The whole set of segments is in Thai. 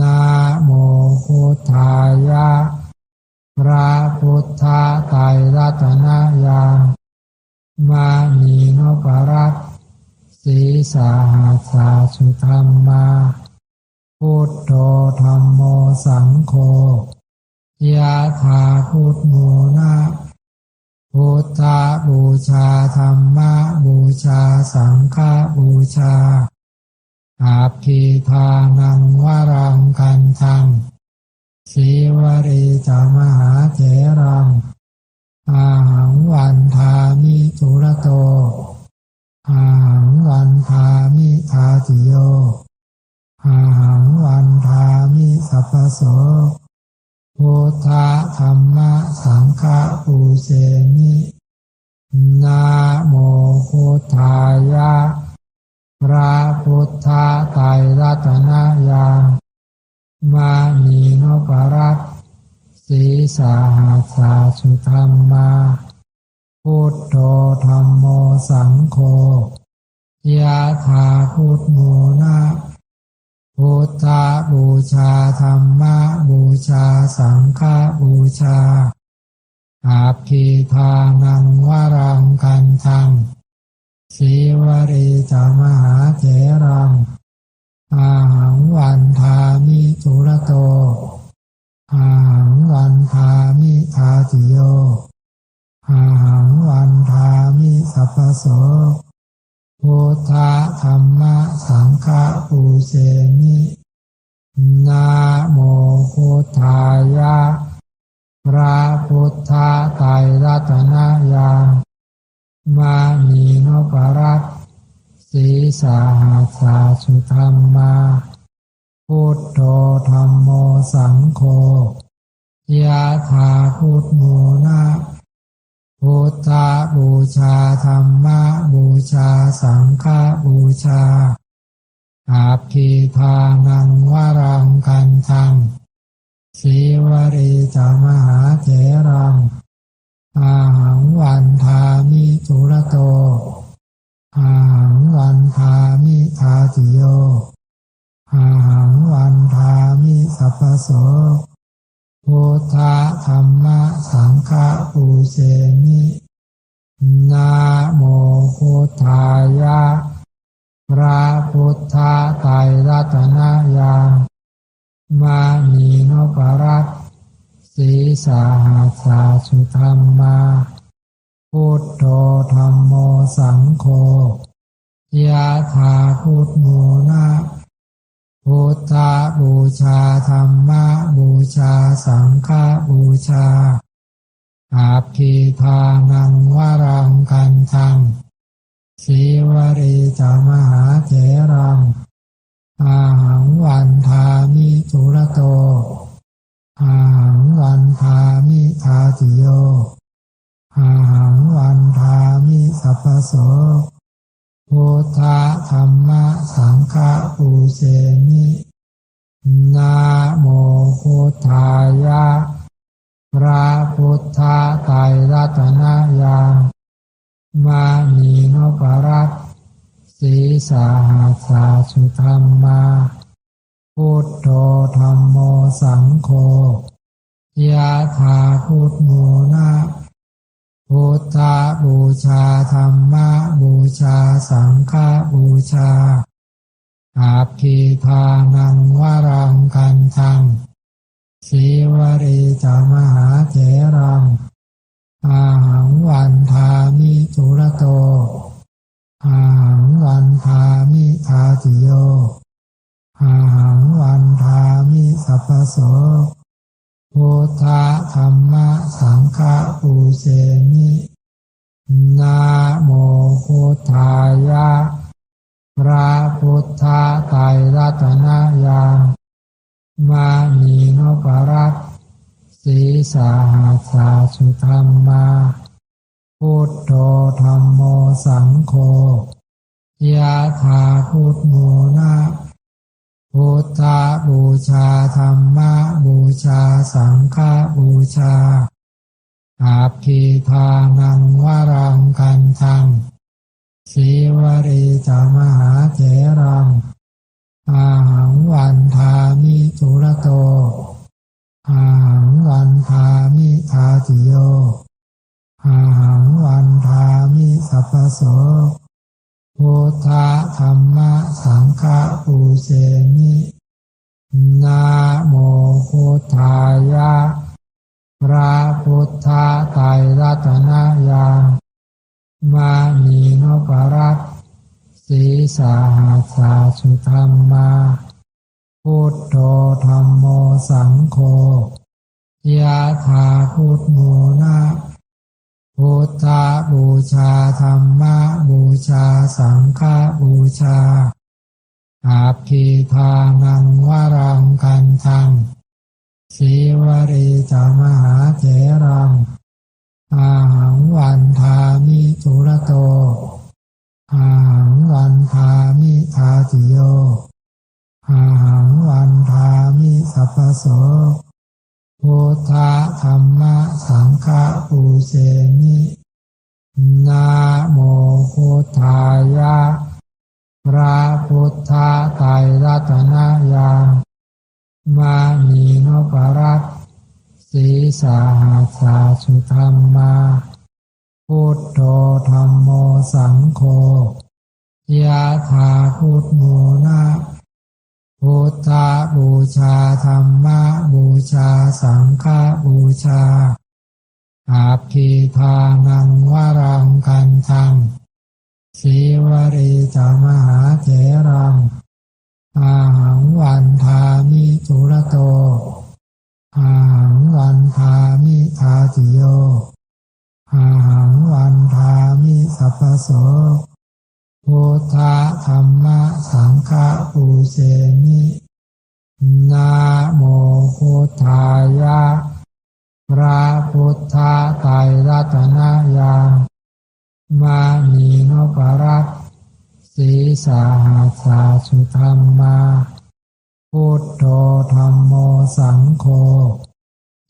นะโมพุทธายะพระพุทธไตรรัตนญามานีนปรัตน์สีสาหัสสาสุธรรมาพุทโธธรรมโมสังโฆยะถาพุทโมนะพุทธบูชาธรรมบูชาสังฆบูชา อาภิทานังวรังกันทังสีวรีจามหาเถรัง อาหังวันทามิจุระโต อาหังวันทามิทาติโย อาหังวันทามิสัพพโสพุทธธรรมะสังฆปูเสมินาโมพุทธายะ พระพุทธไตรรัตนญามานีนปรัตน์สีสาหัสาสุธรรมาพุทโธธรรมโมสังโฆยะถาพุทโมนะพุทธบูชาธรรมบูชาสังฆบูชาอาภิทานังวรังกันทัง สีวรีจามหาเถรัง อาหังวันทามิจุระโต อาหังวันทามิทาติโย อาหังวันทามิสัพพโสพุทธธรรมสังฆปูเสมินาโมพุทธายะพระพุทธไตรรัตนญา มานีนปรัตสีสาหัสาสุธรรมาพุทโธธรรมโมสังโฆยะถาพุทโมนะพุทธบูชาธรรมะบูชาสังฆบูชาอาภิทานังวรังกันทังสีวรีจามหาเถรัง อาหังวันทามิจุระโต อาหังวันทามิทาติโย อาหังวันทามิสัพพโสพุทธธรรมะสังฆปูเสมินาโมพุทธายะพระพุทธไตรรัตนญาณมานีนปรัต สีสาหัสาสุธรรมาพุทโธธรรมโมสังโฆยะถาพุทโมนะพุทธบูชาธรรมะบูชาสังฆบูชาอาภิทานัง ธรรมาพุทโธธรรมโมสังโฆยะถาพุทโมนะพุทธบูชาธรรมบูชาสังฆบูชาอาภิทานังวรังกันทังสีวรีจามหาเถรังอาหังวันทามิจุระโต อาหังวันทามิทาติโยอาหังวันทามิสัพพโสพุทธธรรมะสังฆปูเสมินาโมพุทธายะพระพุทธไตรรัตนญาณมานีนปรัตน์สีสาหาสาสุธรรมา พุทโธธรรมโมสังโฆยะถาพุทโมนะพุทธบูชาธรรมะบูชาสังฆบูชาอาภิทานังวรังกันทังสีวรีจามหาเถรัง โสพุทธธรรมสังฆปูเสมินะโมพุทธายะพระพุทธไตรรัตนญาณมานีนปรัตสีสาหาสาสุธรรมาพุทโธธรรมโมสังโฆยะถาพุทโมนะ พุทธบูชาธรรมบูชาสังฆบูชาอาภิทานังวรังกันทังสีวรีจามหาเถรังอาหังวันทามิจุระโต อาหังวันทามิทาติโย อาหังวันทามิสัพพโสพุทธธรรมสังฆปูเส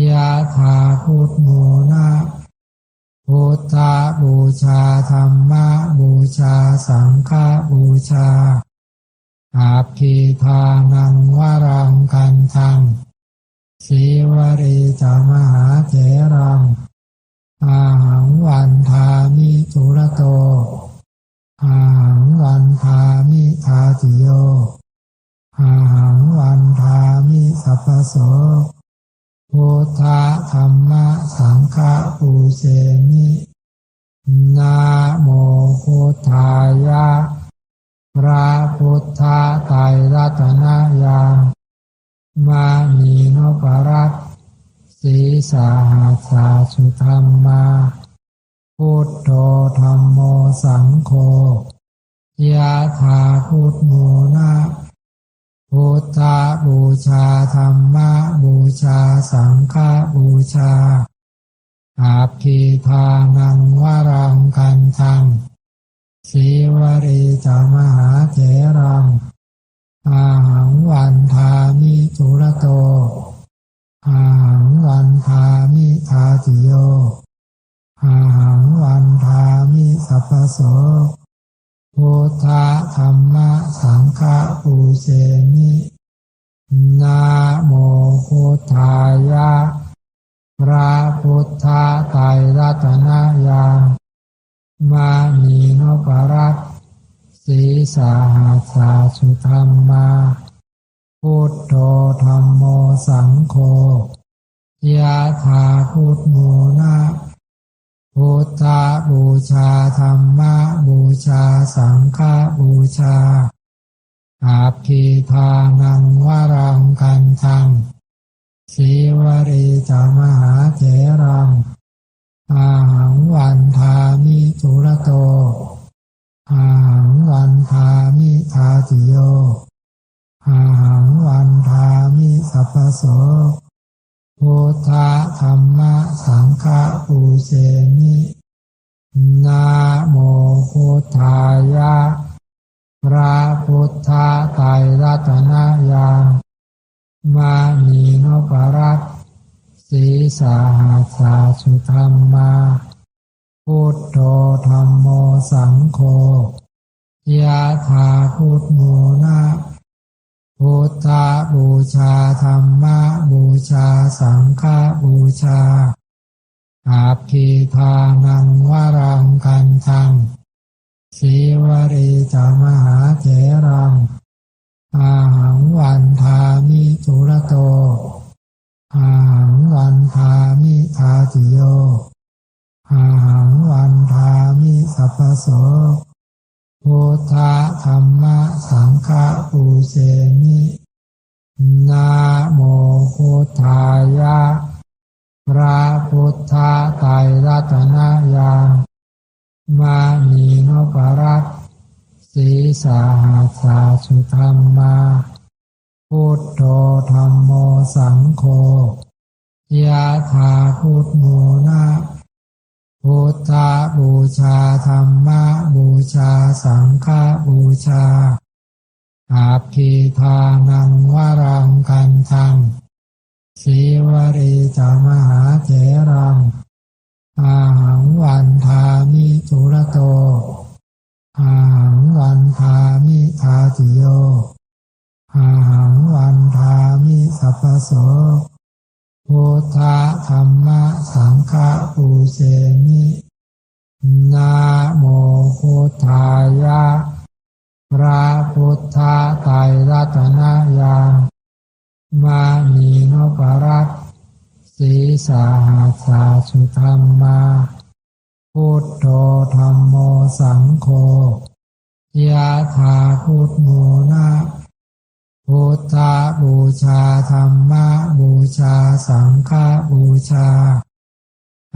ยะถาพุทโมนะพุทธบูชาธรรมบูชาสังฆบูชาอาภิทานังวรังกันทังสีวรีจามหาเถรัง อาหังวันทามิจุระโต อาหังวันทามิทาติโย อาหังวันทามิสัพพโส พุทธธรรมสังฆปูเสมินะโมพุทธายะพระพุทธไตรรัตนญาณมานีนปรัตสีสาหาสาสุธรรมาพุทโธธรรมโมสังโฆยะถาพุทโมนะพุทธบูชาธรรม มิสัพพโสพุทธธรรมสังฆปูเสมินะโมพุทธายะพระพุทธไตรรัตนญามานีนปรัตสีสาหาสาสุธรรมาพุทโธธรรมโมสังโฆยะถาพุทโมนะ พุทธบูชาธรรมบูชาสังฆบูชา อาภิทานังวรังกันทังสีวรีจามหาเถรัง อาหังวันทามิจุรโต อาหังวันทามิทาติโย อาหังวันทามิสัพพโส พุทธธรรมสังฆปูเสมินะโมพุทธายะพระพุทธไตรรัตนญาณมานีนปรัตสีสาหัสาสุธรรมาพุทโธธรรมโมสังโฆยะถาพุทโมนะ พุทธบูชาธรรมบูชาสังฆบูชาอาภิทานังวรังกันทังสีวรีจามหาเถรัง อาหังวันทามิจุระโต อาหังวันทามิทาติโย อาหังวันทามิสัพพโส พุทธธรรมสังฆปูเสมินะโมพุทธายะพระพุทธไตรรัตนญาณมานีนปรัตสีสาหัสาสุธรรมาพุทโธธรรมโมสังโฆยะถาพุทโมนะพุทธบู สังฆบูชาอาภิทานังวรังกันทังสีวรีจามหาเถรัง อาหังวันทามิจุระโต อาหังวันทามิทาติโย อาหังวันทามิสัพพโสพุทธธรรมสังฆปูเสมิ นะโมพุทธายะ พระพุทธไตรรัตนญาณมานีนปรัตสีสาหัสาสุธรรมา พุทโธธรรมโมสังโฆยะถาพุทโมนะพุทธบูชาธรรมบูชาสังฆบูชา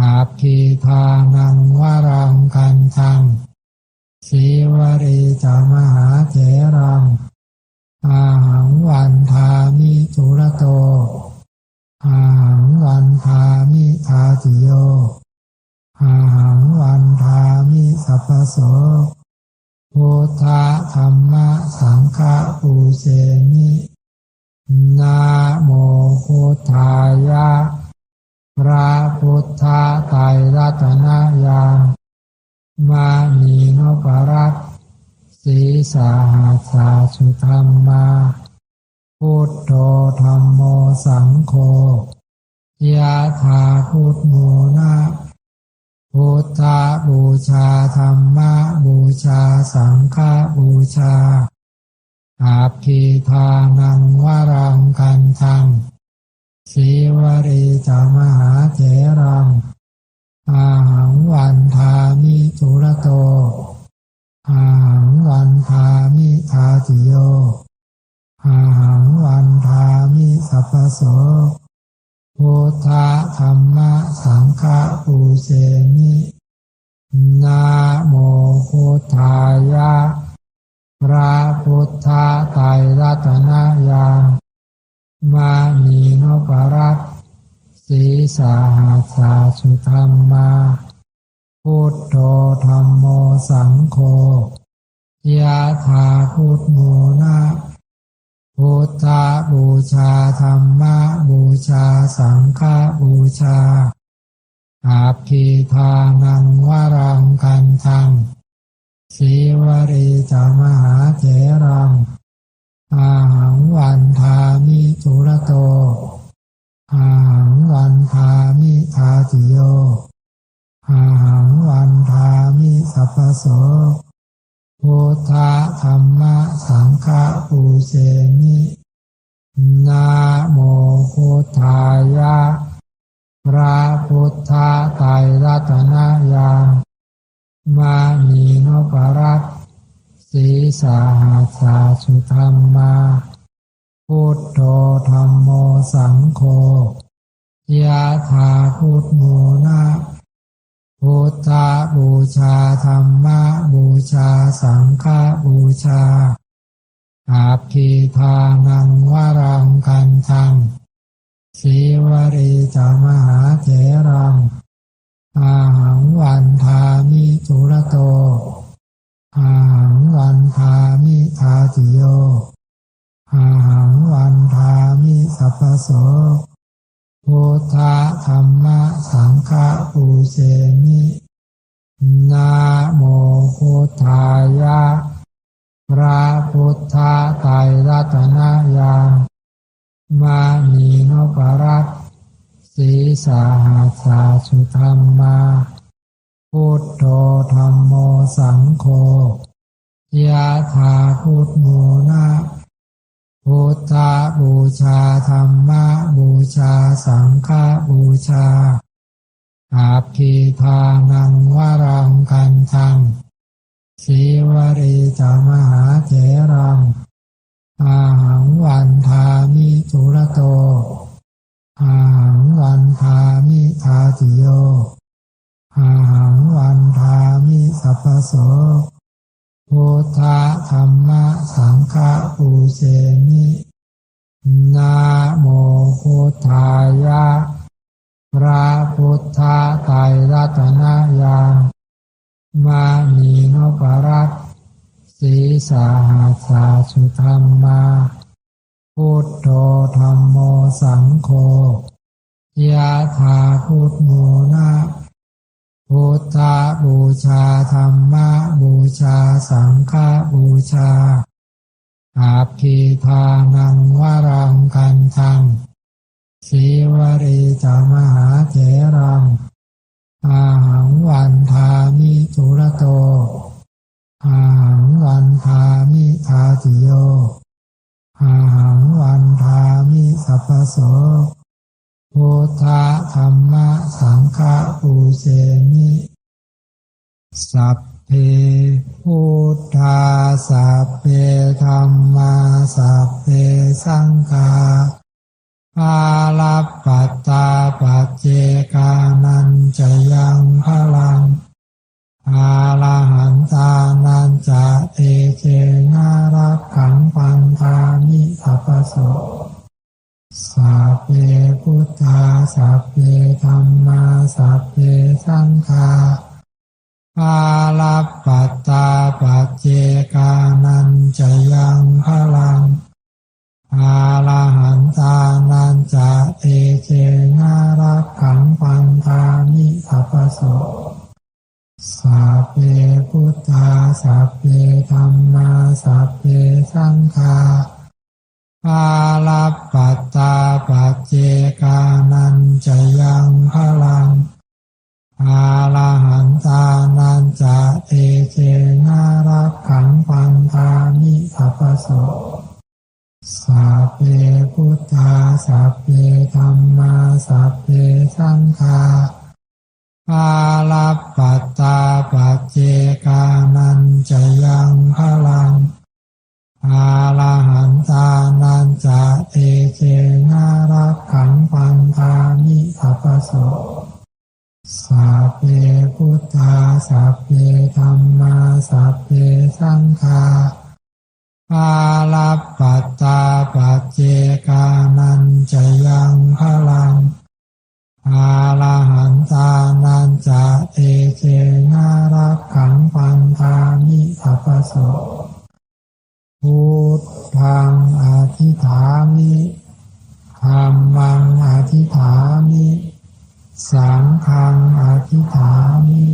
อาภิทานังวรังกันทังสีวรีจามหาเถรัง อาหังวันทามิจุรโต อาหังวันทามิทาติโย อาหังวันทามิสัพพโสพุทธธรรมสังฆปูเสมินะโมพุทธายะ พระพุทธไตรรัตนญาณมานีนปรัตน์สีสาหัสาสุธรรมาพุทโธธรรมโมสังโฆยะถาพุทโมนะพุทธบูชาธรรมบูชาสังฆบูชาอาภิทานังวรังกันทัง สีวรีจามหาเถรัง อาหังวันทามิจุระโต อาหังวันทามิทาติโย อาหังวันทามิสัพพโสพุทธธรรมะสังฆปูเสมินะโมพุทธายะ พระพุทธไตรรัตนญา มานีนปรัตสีสาหัสาสุธรรมาพุทโธธรรมโมสังโฆยะถาพุทโมนะพุทธบูชาธรรมะบูชาสังฆบูชาอาภิทานังวรังกันทังสีวรีจามหาเถรัง อาหังวันทามิจุระโต อาหังวันทามิทาติโย อาหังวันทามิสัพพโสพุทธธรรมะสังฆปูเสมินะโมพุทธายะพระพุทธไตรรัตนญาณมานีนปรัต สีสาหัสาสุธรรมาพุทโธธรรมโมสังโฆยะถาพุทโมนะพุทธบูชาธรรมะบูชาสังฆบูชาอาภิทานังวรังกันทังสีวรีจามหาเถรังอาหังวันทามิจุรโต อาหังวันทามิทาติโยอาหังวันทามิสัพพโสพุทธธรรมะสังฆะปูเสมินะโมพุทธายะพระพุทธไตรรัตนญาณมานีนปรัตสีสาหัสสาสุธรรมา พุทโธธรรมโมสังโฆยะถาพุทโมนะพุทธบูชาธรรมะบูชาสังฆบูชาอาภิทานังวรังกันทังสีวรีจามหาเถรัง อาหังวันทามิจุรโต อาหังวันทามิทาติโย อาหังวันทามิสัพพโสพุทธธรรมะสังฆะปูเสมินะโมพุทธายะพระพุทธไตรรัตนญาณมานีนปรัตสีสาหัสาสุธรรมา พุทโธธรรมโมสังโฆยะถาพุทโมนะ พุทธบูชาธรรมบูชาสังฆบูชาอาภิทานังวรา สังฆาอา สัพพโสสัพเพพุทธาสัพเพธรรมาสัพเพสังฆาอาลัปปัตตาปัจเจกานันจะยังพลังอาลาหันตานันจะเอเจนารักขังปันธามิสัพพโสพุทธังอธิฐามิธรรมังอธิฐามิ สังฆังอธิษฐานิ